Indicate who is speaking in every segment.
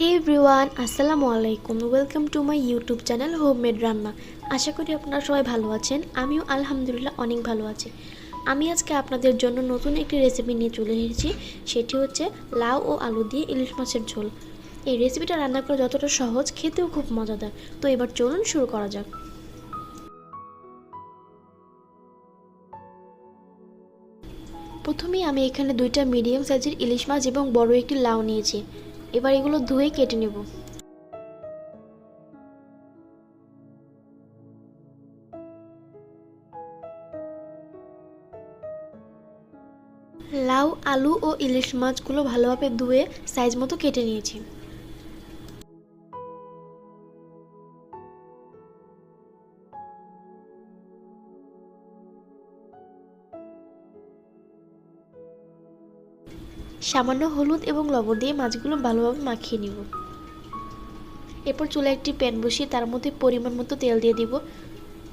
Speaker 1: হে everyone আসসালামু আলাইকুম welcome to my YouTube channel homemade রান্না আশা করি আপনারা সবাই ভালো আছেন। আমিও আলহামদুলিল্লাহ অনেক ভালো আছি। আমি আজকে আপনাদের জন্য নতুন একটি রেসিপি নিয়ে চলে এসেছি। সেটি হচ্ছে লাউ ও আলু দিয়ে ইলিশ মাছের ঝোল। এই রেসিপিটা রান্না করা যতটা সহজ, খেতেও খুব মজাদার। তো এবার চলুন শুরু করা যাক। প্রথমেই আমি এখানে দুইটা মিডিয়াম সাইজের ইলিশ মাছ এবং বড় একটি লাউ নিয়েছি। এবার এগুলো ধুয়ে কেটে নেব। লাউ, আলু ও ইলিশ মাছগুলো ভালোভাবে ধুয়ে সাইজ মতো কেটে নিয়েছি। সামান্য হলুদ এবং লবণ দিয়ে মাছগুলো ভালোভাবে মাখিয়ে নিব। এরপর চুলে একটি প্যান বসিয়ে তার মধ্যে পরিমাণ মতো তেল দিয়ে দিব।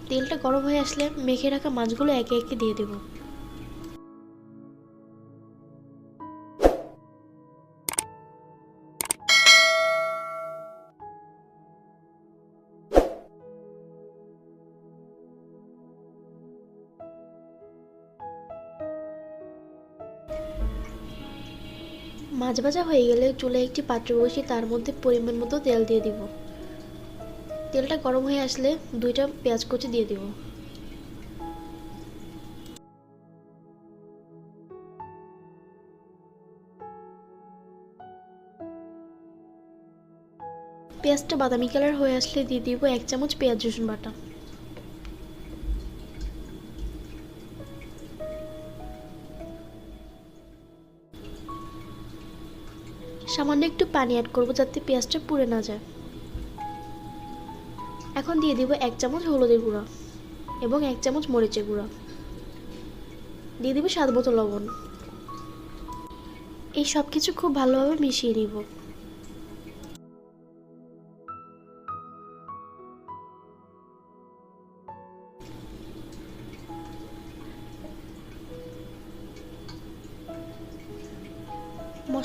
Speaker 1: তেলটা গরম হয়ে আসলে মেখে রাখা মাছগুলো একে একে দিয়ে দেব। মাছ ভাজা হয়ে গেলে চুলে একটি পাত্র বসিয়ে তার মধ্যে পরিমাণ মতো তেল দিয়ে দিব। তেলটা গরম হয়ে আসলে দুইটা পেঁয়াজ কুচি দিয়ে দিব। পেঁয়াজটা বাদামি কালার হয়ে আসলে দিয়ে দিব এক চামচ পেঁয়াজ রসুন বাটা। সামান্য একটু পানি অ্যাড করব যাতে পেঁয়াজটা পুড়ে না যায়। এখন দিয়ে দিব এক চামচ হলুদের গুঁড়া এবং এক চামচ মরিচের গুঁড়া। দিয়ে দিব স্বাদ মতো লবণ। এই সব কিছু খুব ভালোভাবে মিশিয়ে নিব।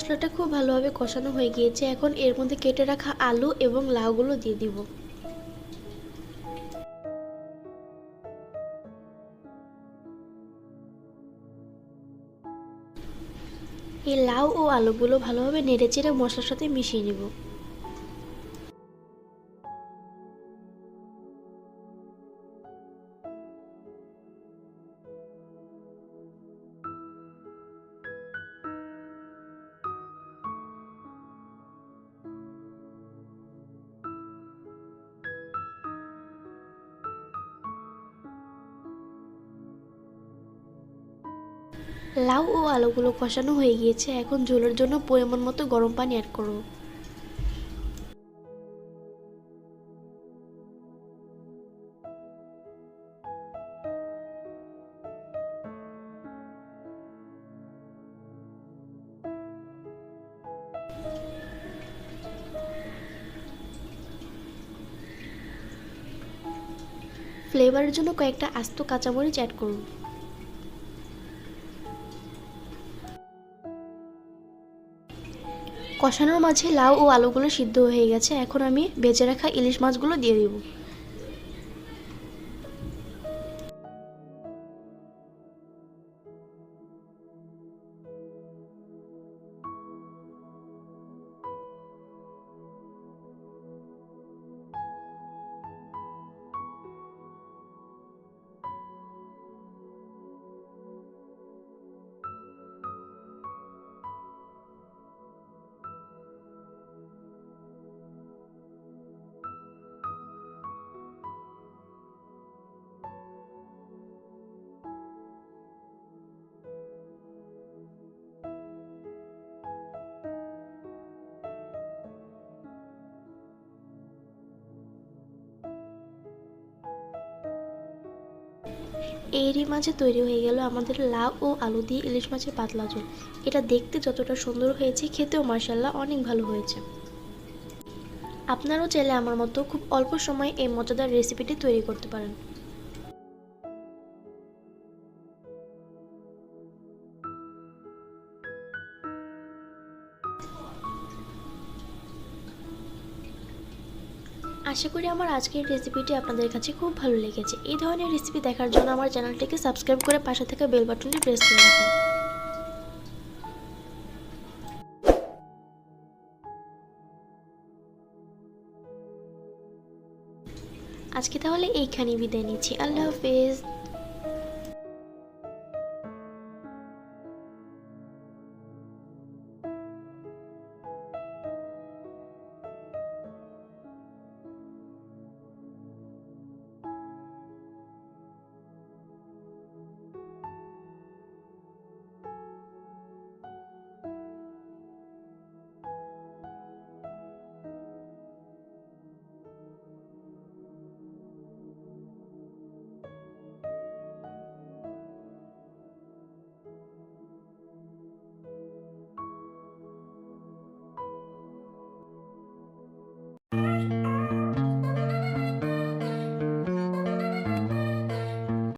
Speaker 1: মশলাটা খুব ভালোভাবে কষানো হয়ে গিয়েছে। এখন এর মধ্যে কেটে রাখা আলু এবং লাউগুলো দিয়ে দিব। এই লাউ ও আলুগুলো ভালোভাবে নেড়েচেড়ে মশলার সাথে মিশিয়ে নিব। লাউ ও আলুগুলো কষানো হয়ে গিয়েছে। এখন ঝোলের জন্য পরিমাণ মতো গরম পানি অ্যাড করো ফ্লেভারের জন্য কয়েকটা আস্ত কাঁচামরিচ অ্যাড করুন কষানোর মাঝে লাউ ও আলুগুলো সিদ্ধ হয়ে গেছে। এখন আমি বেঁচে রাখা ইলিশ মাছগুলো দিয়ে দিব। এরই মাঝে তৈরি হয়ে গেল আমাদের লাউ ও আলু দিয়ে ইলিশ মাছের পাতলা ঝোল। এটা দেখতে যতটা সুন্দর হয়েছে, খেতেও মার্শাল্লাহ অনেক ভালো হয়েছে। আপনারাও চাইলে আমার মতো খুব অল্প সময়ে এই মজাদার রেসিপিটি তৈরি করতে পারেন। আশা করি আমার আজকের রেসিপিটি আপনাদের কাছে খুব ভালো লেগেছে। এই ধরনের রেসিপি দেখার জন্য আমার চ্যানেলটিকে সাবস্ক্রাইব করে পাশে থাকা বেল বাটনটি প্রেস করে রাখুন। আজকে তাহলে এইখানেই বিদায় নিচ্ছি। আল্লাহ হাফেজ।